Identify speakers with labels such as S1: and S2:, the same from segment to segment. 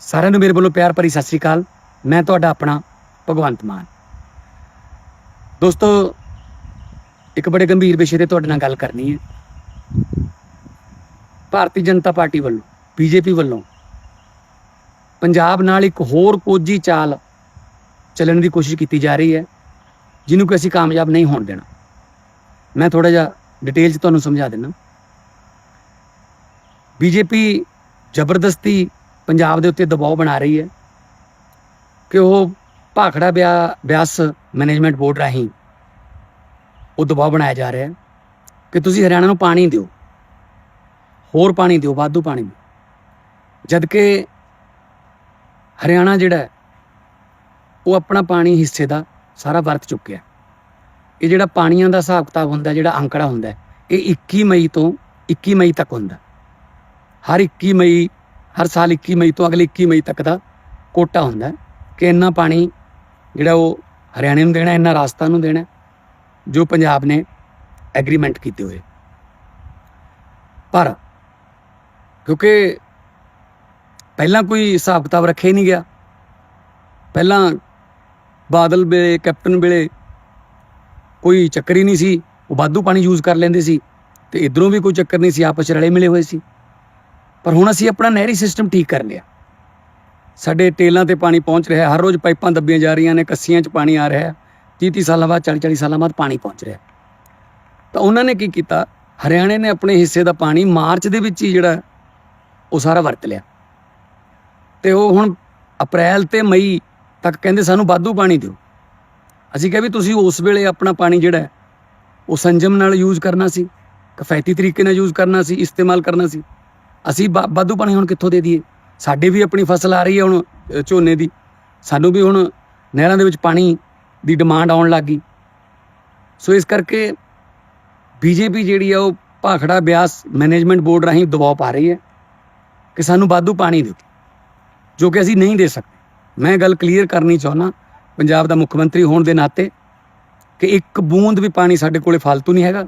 S1: ਸਾਰਿਆਂ ਨੂੰ ਮੇਰੇ ਵੱਲੋਂ ਪਿਆਰ ਭਰੀ ਸਤਿ ਸ੍ਰੀ ਅਕਾਲ। ਮੈਂ ਤੁਹਾਡਾ ਆਪਣਾ ਭਗਵੰਤ ਮਾਨ। ਦੋਸਤੋ, ਇੱਕ ਬੜੇ ਗੰਭੀਰ ਵਿਸ਼ੇ ਤੇ ਤੁਹਾਡੇ ਨਾਲ ਗੱਲ ਕਰਨੀ ਹੈ। ਭਾਰਤੀ ਜਨਤਾ ਪਾਰਟੀ ਵੱਲੋਂ, ਬੀਜੇਪੀ ਵੱਲੋਂ ਪੰਜਾਬ ਨਾਲ ਇੱਕ ਹੋਰ ਕੋਝੀ ਚਾਲ ਚੱਲਣ ਦੀ ਕੋਸ਼ਿਸ਼ ਕੀਤੀ ਜਾ ਰਹੀ ਹੈ, ਜਿਹਨੂੰ ਕਿ ਅਸੀਂ ਕਾਮਯਾਬ ਨਹੀਂ ਹੋਣ ਦੇਣਾ। ਮੈਂ ਥੋੜਾ ਜਿਹਾ ਡਿਟੇਲ 'ਚ ਤੁਹਾਨੂੰ ਸਮਝਾ ਦਿੰਦਾ। ਬੀਜੇਪੀ ਜ਼ਬਰਦਸਤੀ ਪੰਜਾਬ ਦੇ ਉੱਤੇ ਦਬਾਅ ਬਣਾ ਰਹੀ ਹੈ ਕਿ ਉਹ ਭਾਖੜਾ ਬਿਆ- ਬਿਆਸ ਮੈਨੇਜਮੈਂਟ ਬੋਰਡ ਰਾਹੀਂ ਉਹ ਦਬਾਅ ਬਣਾਇਆ ਜਾ ਰਿਹਾ ਹੈ ਕਿ ਤੁਸੀਂ ਹਰਿਆਣਾ ਨੂੰ ਪਾਣੀ ਦਿਓ, ਹੋਰ ਪਾਣੀ ਦਿਓ, ਵਾਧੂ ਪਾਣੀ ਦਿਓ। ਜਦ ਕਿ ਹਰਿਆਣਾ ਜਿਹੜਾ ਉਹ ਆਪਣਾ ਪਾਣੀ ਹਿੱਸੇ ਦਾ ਸਾਰਾ ਵਰਤ ਚੁੱਕਿਆ ਇਹ ਜਿਹੜਾ ਪਾਣੀਆਂ ਦਾ ਹਿਸਾਬ ਕਿਤਾਬ ਹੁੰਦਾ, ਜਿਹੜਾ ਅੰਕੜਾ ਹੁੰਦਾ ਇਹ 21 ਮਈ ਤੋਂ 21 ਮਈ ਤੱਕ ਹੁੰਦਾ ਹਰ 21 ਮਈ ਹਰ ਸਾਲ 21 ਮਈ ਤੋਂ ਅਗਲੇ 21 ਮਈ ਤੱਕ ਦਾ ਕੋਟਾ ਹੁੰਦਾ ਕਿ ਇੰਨਾ ਪਾਣੀ ਜਿਹੜਾ ਉਹ ਹਰਿਆਣੇ ਨੂੰ ਦੇਣਾ, ਇੰਨਾ ਰਾਜਸਥਾਨ ਨੂੰ ਦੇਣਾ ਜੋ ਪੰਜਾਬ ਨੇ ਐਗਰੀਮੈਂਟ ਕੀਤੇ ਹੋਏ। ਪਰ ਕਿਉਂਕਿ ਪਹਿਲਾਂ ਕੋਈ ਹਿਸਾਬ ਕਿਤਾਬ ਰੱਖਿਆ ਹੀ ਨਹੀਂ ਗਿਆ। ਪਹਿਲਾਂ ਬਾਦਲ ਵੇਲੇ, ਕੈਪਟਨ ਵੇਲੇ ਕੋਈ ਚੱਕਰ ਹੀ ਨਹੀਂ ਸੀ। ਉਹ ਵਾਧੂ ਪਾਣੀ ਯੂਜ਼ ਕਰ ਲੈਂਦੇ ਸੀ ਤੇ ਇਧਰੋਂ ਵੀ ਕੋਈ ਚੱਕਰ ਨਹੀਂ ਸੀ, ਆਪਸ 'ਚ ਰਲੇ ਮਿਲੇ ਹੋਏ ਸੀ। ਪਰ ਹੁਣ ਅਸੀਂ ਆਪਣਾ ਨਹਿਰੀ ਸਿਸਟਮ ਠੀਕ ਕਰ ਲਿਆ। ਸਾਡੇ ਟੇਲਾਂ ਤੇ ਪਾਣੀ ਪਹੁੰਚ ਰਿਹਾ, ਹਰ ਰੋਜ਼ ਪਾਈਪਾਂ ਦੱਬੀਆਂ ਜਾ ਰਹੀਆਂ ਨੇ, ਕੱਸੀਆਂ 'ਚ ਪਾਣੀ ਆ ਰਿਹਾ ਹੈ 30 30 ਸਾਲਾਂ ਬਾਅਦ 40 40 ਸਾਲਾਂ ਬਾਅਦ ਪਾਣੀ ਪਹੁੰਚ ਰਿਹਾ। ਤਾਂ ਉਹਨਾਂ ਨੇ ਕੀ ਕੀਤਾ? ਹਰਿਆਣੇ ਨੇ ਆਪਣੇ ਹਿੱਸੇ ਦਾ ਪਾਣੀ ਮਾਰਚ ਦੇ ਵਿੱਚ ਹੀ ਜਿਹੜਾ ਉਹ ਸਾਰਾ ਵਰਤ ਲਿਆ। ਤੇ ਉਹ ਹੁਣ ਅਪ੍ਰੈਲ ਤੇ ਮਈ ਤੱਕ ਕਹਿੰਦੇ ਸਾਨੂੰ ਵਾਧੂ ਪਾਣੀ ਦਿਓ। ਅਸੀਂ ਕਿਹਾ ਵੀ ਤੁਸੀਂ ਉਸ ਵੇਲੇ ਆਪਣਾ ਪਾਣੀ ਜਿਹੜਾ ਉਹ ਸੰਜਮ ਨਾਲ ਯੂਜ਼ ਕਰਨਾ ਸੀ ਕਿਫਾਇਤੀ ਤਰੀਕੇ ਨਾਲ ਯੂਜ਼ ਕਰਨਾ ਸੀ, ਇਸਤੇਮਾਲ ਕਰਨਾ ਸੀ। ਅਸੀਂ ਵਾ- ਵਾਧੂ ਪਾਣੀ ਹੁਣ ਕਿੱਥੋਂ ਦੇ ਦਈਏ? ਸਾਡੇ ਵੀ ਆਪਣੀ ਫਸਲ ਆ ਰਹੀ ਹੈ ਹੁਣ ਝੋਨੇ ਦੀ। ਸਾਨੂੰ ਵੀ ਹੁਣ ਨਹਿਰਾਂ ਦੇ ਵਿੱਚ ਪਾਣੀ ਦੀ ਡਿਮਾਂਡ ਆਉਣ ਲੱਗ ਗਈ। ਸੋ ਇਸ ਕਰਕੇ ਬੀਜੇਪੀ ਜਿਹੜੀ ਆ, ਉਹ ਭਾਖੜਾ ਬਿਆਸ ਮੈਨੇਜਮੈਂਟ ਬੋਰਡ ਰਾਹੀਂ ਦਬਾਅ ਪਾ ਰਹੀ ਹੈ ਕਿ ਸਾਨੂੰ ਵਾਧੂ ਪਾਣੀ ਦਿਓ, ਜੋ ਕਿ ਅਸੀਂ ਨਹੀਂ ਦੇ ਸਕਦੇ। ਮੈਂ ਗੱਲ ਕਲੀਅਰ ਕਰਨੀ ਚਾਹੁੰਦਾ, ਪੰਜਾਬ ਦਾ ਮੁੱਖ ਮੰਤਰੀ ਹੋਣ ਦੇ ਨਾਤੇ ਕਿ ਇੱਕ ਬੂੰਦ ਵੀ ਪਾਣੀ ਸਾਡੇ ਕੋਲੇ ਫालतू ਨਹੀਂ ਹੈਗਾ।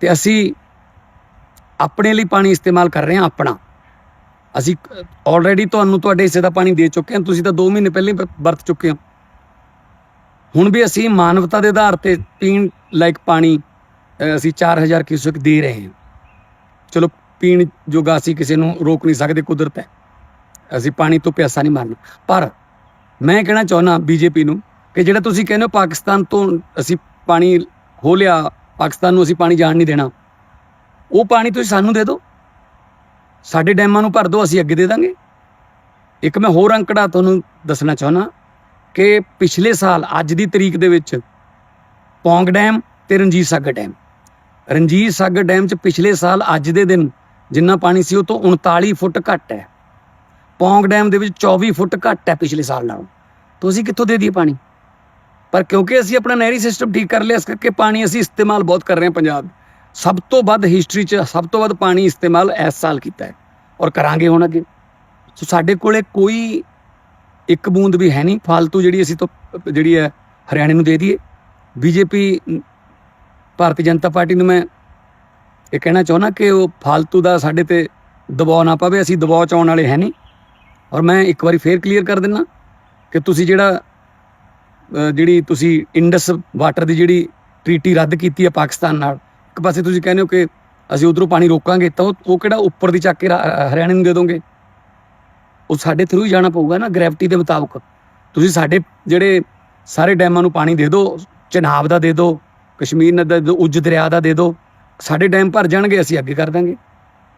S1: ਤੇ ਅਸੀਂ ਆਪਣੇ ਲਈ ਪਾਣੀ ਇਸਤੇਮਾਲ ਕਰ ਰਹੇ ਹਾਂ ਆਪਣਾ। ਅਸੀਂ ਆਲਰੇਡੀ ਤੁਹਾਨੂੰ ਤੁਹਾਡੇ ਹਿੱਸੇ ਦਾ ਪਾਣੀ ਦੇ ਚੁੱਕੇ ਹਾਂ ਤੁਸੀਂ ਤਾਂ 2 ਮਹੀਨੇ ਪਹਿਲਾਂ ਹੀ ਵਰਤ ਚੁੱਕੇ ਹੋ। ਹੁਣ ਵੀ ਅਸੀਂ ਮਾਨਵਤਾ ਦੇ ਆਧਾਰ ਤੇ ਪੀਣ ਲਾਇਕ ਪਾਣੀ ਅ, ਅਸੀਂ 4000 ਕਿਊਸੈਕ ਦੇ ਰਹੇ ਹਾਂ। ਚਲੋ ਪੀਣ ਜੋਗਾ ਅਸੀਂ ਕਿਸੇ ਨੂੰ ਰੋਕ ਨਹੀਂ ਸਕਦੇ ਕੁਦਰਤ ਹੈ। ਅਸੀਂ ਪਾਣੀ ਤੋਂ ਪਿਆਸਾ ਨਹੀਂ ਮਾਰਨਾ। ਪਰ ਮੈਂ ਕਹਿਣਾ ਚਾਹੁੰਦਾ ਬੀਜੇਪੀ ਨੂੰ ਕਿ ਜਿਹੜਾ ਤੁਸੀਂ ਕਹਿੰਦੇ ਹੋ ਪਾਕਿਸਤਾਨ ਤੋਂ ਅਸੀਂ ਪਾਣੀ ਹੋ ਲਿਆ ਪਾਕਿਸਤਾਨ ਨੂੰ ਅਸੀਂ ਪਾਣੀ ਜਾਣ ਨਹੀਂ ਦੇਣਾ। ਉਹ ਪਾਣੀ ਤੁਸੀਂ ਸਾਨੂੰ ਦੇ ਦਿਓ। ਸਾਡੇ ਡੈਮਾਂ ਨੂੰ ਭਰ ਦਿਓ, ਅਸੀਂ ਅੱਗੇ ਦੇ ਦਾਂਗੇ। ਇੱਕ ਮੈਂ ਹੋਰ ਅੰਕੜਾ ਤੁਹਾਨੂੰ ਦੱਸਣਾ ਚਾਹੁੰਦਾ ਕਿ ਪਿਛਲੇ ਸਾਲ, ਅੱਜ ਦੀ ਤਰੀਕ ਦੇ ਵਿੱਚ ਪੌਂਗ ਡੈਮ ਤੇ ਰਣਜੀਤ ਸਾਗਰ ਡੈਮ। ਰਣਜੀਤ ਸਾਗਰ ਡੈਮ 'ਚ ਪਿਛਲੇ ਸਾਲ, ਅੱਜ ਦੇ ਦਿਨ ਜਿੰਨਾ ਪਾਣੀ ਸੀ ਉਹ ਤੋਂ 39 ਫੁੱਟ ਘੱਟ ਹੈ। ਪੌਂਗ ਡੈਮ ਦੇ ਵਿੱਚ 24 ਫੁੱਟ ਘੱਟ ਹੈ ਪਿਛਲੇ ਸਾਲ ਨਾਲੋਂ। ਤੁਸੀਂ ਕਿੱਥੋਂ ਦੇ ਦਈਏ ਪਾਣੀ? ਪਰ ਕਿਉਂਕਿ ਅਸੀਂ ਆਪਣਾ ਨਹਿਰੀ ਸਿਸਟਮ ਠੀਕ ਕਰ ਲਿਆ, ਇਸ ਕਰਕੇ ਪਾਣੀ ਅਸੀਂ ਇਸਤੇਮਾਲ ਬਹੁਤ ਕਰ ਰਹੇ ਹਾਂ ਪੰਜਾਬ ਸਭ ਤੋਂ ਵੱਧ ਹਿਸਟਰੀ 'ਚ ਸਭ ਤੋਂ ਵੱਧ ਪਾਣੀ ਇਸਤੇਮਾਲ ਇਸ ਸਾਲ ਕੀਤਾ ਹੈ ਔਰ ਕਰਾਂਗੇ ਹੁਣ ਅੱਗੇ। ਸੋ ਸਾਡੇ ਕੋਲੇ ਕੋਈ ਇੱਕ ਬੂੰਦ ਵੀ ਹੈ ਨਹੀਂ। ਫालतू ਜਿਹੜੀ ਅਸੀਂ ਤੋਂ, ਜਿਹੜੀ ਹੈ ਹਰਿਆਣੇ ਨੂੰ ਦੇ ਦਈਏ। ਬੀਜੇਪੀ, ਭਾਰਤੀ ਜਨਤਾ ਪਾਰਟੀ ਨੂੰ ਮੈਂ ਇਹ ਕਹਿਣਾ ਚਾਹੁੰਦਾ ਕਿ ਉਹ ਫालतू ਦਾ ਸਾਡੇ ਤੇ ਦਬਾਅ ਨਾ ਪਾਵੇ। ਅਸੀਂ ਦਬਾਅ ਚਾਉਣ ਵਾਲੇ ਹੈ ਨਹੀਂ। ਔਰ ਮੈਂ ਇੱਕ ਵਾਰੀ ਫੇਰ ਕਲੀਅਰ ਕਰ ਦਿੰਨਾ ਕਿ ਤੁਸੀਂ ਜਿਹੜਾ ਜਿਹੜੀ ਤੁਸੀਂ ਇੰਡਸ ਵਾਟਰ ਦੀ ਜਿਹੜੀ ਟ੍ਰੀਟੀ ਰੱਦ ਕੀਤੀ ਹੈ ਪਾਕਿਸਤਾਨ ਨਾਲ ਇੱਕ ਪਾਸੇ ਤੁਸੀਂ ਕਹਿੰਦੇ ਹੋ ਕਿ ਅਸੀਂ ਉਧਰੋਂ ਪਾਣੀ ਰੋਕਾਂਗੇ, ਤਾਂ ਉਹ ਕਿਹੜਾ ਉੱਪਰ ਦੀ ਚੱਕ ਕੇ ਹਰਿਆਣੇ ਨੂੰ ਦੇ ਦੋਗੇ? ਉਹ ਸਾਡੇ ਥਰੂ ਹੀ ਜਾਣਾ ਪਊਗਾ ਨਾ ਗ੍ਰੈਵਿਟੀ ਦੇ ਮੁਤਾਬਕ। ਤੁਸੀਂ ਸਾਡੇ ਜਿਹੜੇ ਸਾਰੇ ਡੈਮਾਂ ਨੂੰ ਪਾਣੀ ਦੇ ਦਿਓ ਚਨਾਬ ਦਾ ਦੇ ਦਿਓ ਕਸ਼ਮੀਰ ਨਦੀ ਦਾ ਦੇ ਉੱਜ ਦਰਿਆ ਦਾ ਦੇ ਦਿਓ ਸਾਡੇ ਡੈਮ ਭਰ ਜਾਣਗੇ, ਅਸੀਂ ਅੱਗੇ ਕਰ ਦਾਂਗੇ।